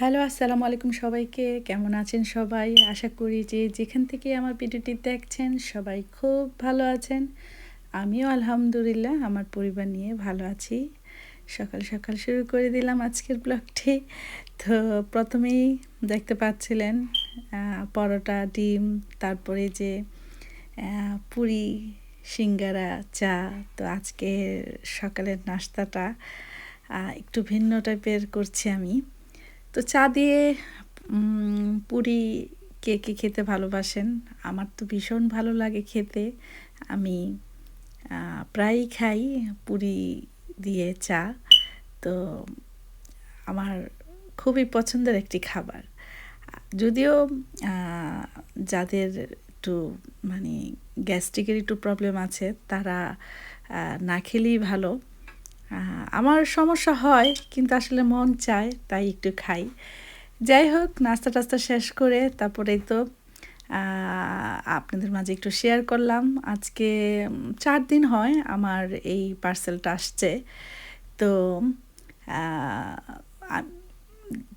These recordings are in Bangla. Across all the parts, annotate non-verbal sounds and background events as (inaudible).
হ্যালো, আসসালামু আলাইকুম সবাইকে। কেমন আছেন সবাই? আশা করি যে যেখান থেকে আমার ভিডিওটি দেখছেন সবাই খুব ভালো আছেন। আমিও আলহামদুলিল্লাহ, আমার পরিবার নিয়ে ভালো আছি। সকাল সকাল শুরু করে দিলাম আজকের ব্লগটি। তো প্রথমেই দেখতে পাচ্ছিলেন পরোটা, ডিম, তারপরে যে পুরি, সিঙ্গারা, চা, তো আজকে সকালের নাস্তাটা একটু ভিন্ন টাইপের করছি আমি। তো চা দিয়ে পুরি কে কে খেতে ভালোবাসেন? আমার তো ভীষণ ভালো লাগে খেতে। আমি প্রায়ই খাই পুরি দিয়ে চা। তো আমার খুবই পছন্দের একটি খাবার। যদিও যাদের একটু মানে গ্যাস্ট্রিকের একটু প্রবলেম আছে, তারা না খেলেই ভালো। আমার সমস্যা হয়, কিন্তু আসলে মন চায়, তাই একটু খাই। যাই হোক, নাস্তা টাস্তা শেষ করে তারপরে তো আপনাদের মাঝে একটু শেয়ার করলাম। আজকে, চার দিন হয় আমার এই পার্সেলটা আসছে। তো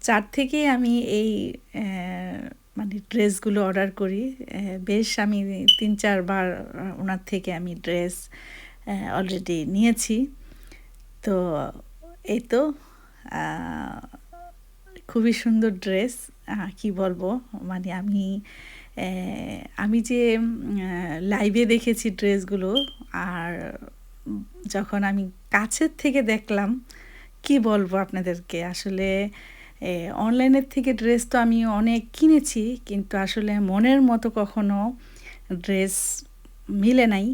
চার থেকে আমি এই মানে ড্রেসগুলো অর্ডার করি। বেশ আমি তিন চারবার ওনার থেকে আমি ড্রেস অলরেডি নিয়েছি। তো এই তো খুবই সুন্দর ড্রেস কি বলব? মানে আমি আমি যে লাইভে দেখেছি ড্রেসগুলো, আর যখন আমি কাছের থেকে দেখলাম, কি বলব আপনাদেরকে? আসলে অনলাইনের থেকে ড্রেস তো আমি অনেক কিনেছি, কিন্তু আসলে মনের মতো কখনো ড্রেস মিলে নাই।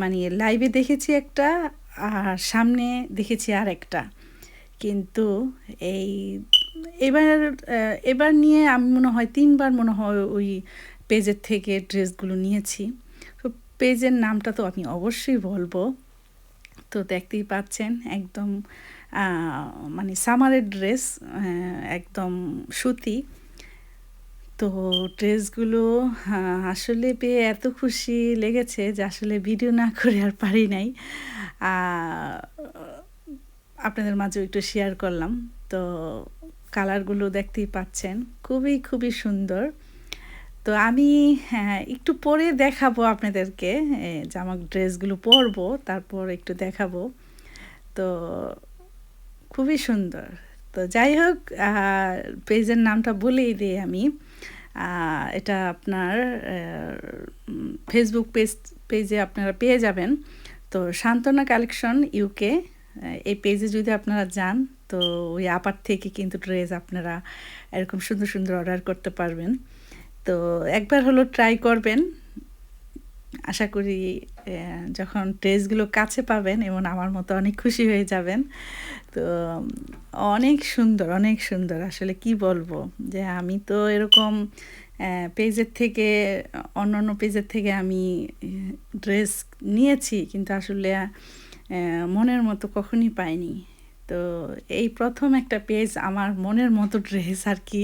মানে লাইভে দেখেছি একটা আর সামনে দেখেছি আর একটা কিন্তু এই, এবার এবার নিয়ে আমি মনে হয় তিনবার মনে হয় ওই পেজের থেকে ড্রেসগুলো নিয়েছি। তো পেজের নামটা তো আমি অবশ্যই বলব। তো দেখতেই পাচ্ছেন একদম মানে সামারের ড্রেস একদম সুতি। তো ড্রেসগুলো আসলে পেয়ে এত খুশি লেগেছে যে আসলে ভিডিও না করে আর পারি নাই। আপনাদের মাঝেও একটু শেয়ার করলাম। তো কালারগুলো দেখতেই পাচ্ছেন, খুবই খুবই সুন্দর। তো আমি একটু পরে দেখাবো আপনাদেরকে জামা ড্রেসগুলো পরবো, তারপর একটু দেখাবো। তো খুবই সুন্দর। তো যাই হোক পেজের নামটা বলেই দিই আমি। এটা আপনার ফেসবুক পেজ পেজে আপনারা পেয়ে যাবেন। তো সান্ত্বনা কালেকশন ইউকে এই পেজে যদি আপনারা যান, তো ওই আপার থেকে কিন্তু ড্রেস আপনারা এরকম সুন্দর সুন্দর অর্ডার করতে পারবেন। তো একবার হলো ট্রাই করবেন। আশা করি যখন ড্রেসগুলো কাছে পাবেন এবং আমার মতো অনেক খুশি হয়ে যাবেন। তো, অনেক সুন্দর অনেক সুন্দর। আসলে কি বলব? যে আমি তো এরকম পেজের থেকে অন্য অন্য পেজের থেকে আমি ড্রেস নিয়েছি কিন্তু আসলে মনের মতো কখনই পাইনি। তো এই প্রথম একটা পেজ আমার মনের মতো ড্রেস আর কি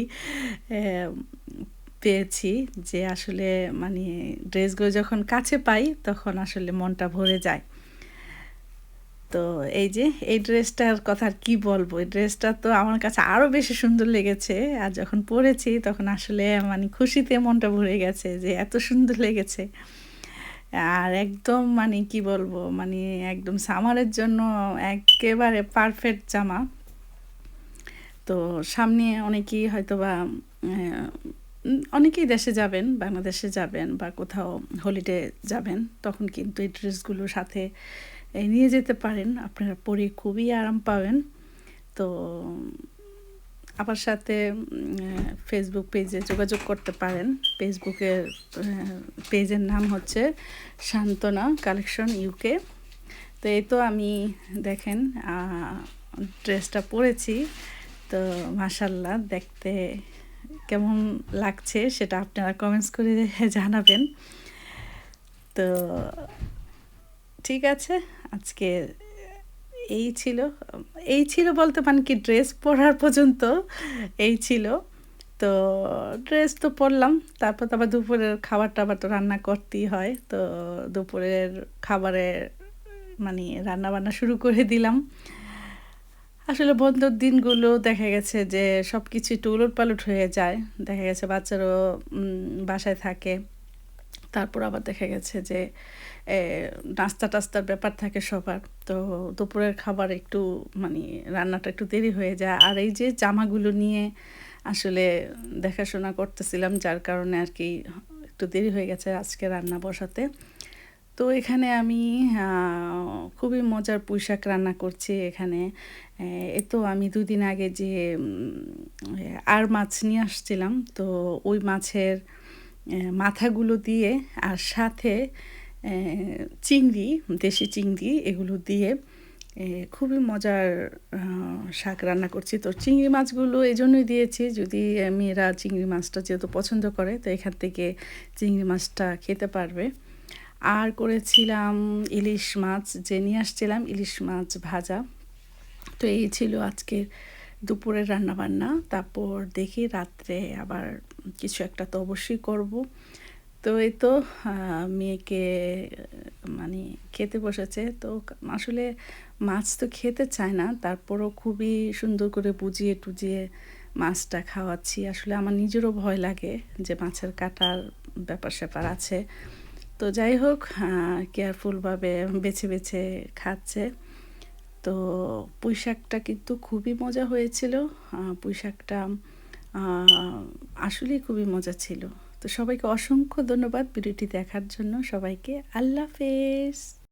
পেয়েছি যে আসলে মানে ড্রেসগুলো যখন কাছে পাই তখন আসলে মনটা ভরে যায়। তো এই যে এই ড্রেসটার কথা আর কী বলব? এই ড্রেসটা তো আমার কাছে আরও বেশি সুন্দর লেগেছে। আর যখন পরেছি তখন আসলে মানে খুশিতে মনটা ভরে গেছে যে এত সুন্দর লেগেছে। আর একদম মানে কি বলব? মানে একদম সামারের জন্য একেবারে পারফেক্ট জামা। তো সামনে অনেকেই হয়তো বা অনেকেই দেশে যাবেন, বাংলাদেশে যাবেন বা কোথাও হলিডে যাবেন, তখন কিন্তু এই ড্রেসগুলোর সাথে নিয়ে যেতে পারেন। আপনারা পরে খুবই আরাম পাবেন। তো, আমার সাথে ফেসবুক পেজে যোগাযোগ করতে পারেন। ফেসবুকের পেজের নাম হচ্ছে সান্ত্বনা কালেকশন ইউকে তো এই তো আমি দেখেন ড্রেসটা পরেছি। তো মাসাল্লাহ দেখতে কেমন লাগছে সেটা আপনারা কমেন্টস করে (laughs) জানাবেন। তো ঠিক আছে, আজকে এই ছিল। এই ছিল বলতে মানে কি ড্রেস পরার পর্যন্ত এই ছিল। তো ড্রেস তো পরলাম, তারপর তো আবার দুপুরের খাবার টাবার তো রান্না করতেই হয়। তো দুপুরের খাবারের মানে রান্না বান্না শুরু করে দিলাম। আসলে বন্ধর দিনগুলো দেখা গেছে যে সব কিছু একটু উলট পালট হয়ে যায়। দেখা গেছে বাচ্চারাও বাসায় থাকে। তারপর আবার দেখা গেছে যে নাস্তা টাস্তার ব্যাপার থাকে সবার। তো দুপুরের খাবার একটু মানে রান্নাটা একটু দেরি হয়ে যায়। আর এই যে জামাগুলো নিয়ে আসলে দেখাশোনা করতেছিলাম, যার কারণে আর কি একটু দেরি হয়ে গেছে আজকে রান্না বসাতে। তো এখানে আমি খুবই মজার পুঁই শাক রান্না করছি এখানে। এ তো আমি দুদিন আগে যে আর মাছ নিয়ে আসছিলাম, তো ওই মাছের মাথাগুলো দিয়ে আর সাথে চিংড়ি, দেশি চিংড়ি এগুলো দিয়ে খুবই মজার শাক রান্না করছি। তো চিংড়ি মাছগুলো এই জন্যই দিয়েছি, যদি মেয়েরা চিংড়ি মাছটা যেহেতু পছন্দ করে, তো এখান থেকে চিংড়ি মাছটা খেতে পারবে। আর করেছিলাম ইলিশ মাছ, যে নিয়ে আসছিলাম ইলিশ মাছ ভাজা। তো এই ছিল আজকের দুপুরের রান্না বান্না তারপর দেখি রাত্রে আবার কিছু একটা তো অবশ্যই করব। তো এই তো মেয়েকে মানে খেতে বসেছে। তো আসলে মাছ তো খেতে চায় না, তারপরও খুবই সুন্দর করে বুঝিয়ে টুজিয়ে মাছটা খাওয়াচ্ছি। আসলে আমার নিজেরও ভয় লাগে যে মাছের কাটার ব্যাপার স্যাপার আছে। তো যাই হোক কেয়ারফুলভাবে বেছে বেছে খাচ্ছে। তো পুঁই শাকটা কিন্তু খুবই মজা হয়েছিল। আহ, পুঁই শাকটা আসলেই খুবই মজা ছিল। তো সবাইকে অসংখ্য ধন্যবাদ ভিডিওটি দেখার জন্য। সবাইকে আল্লাহ হাফেজ।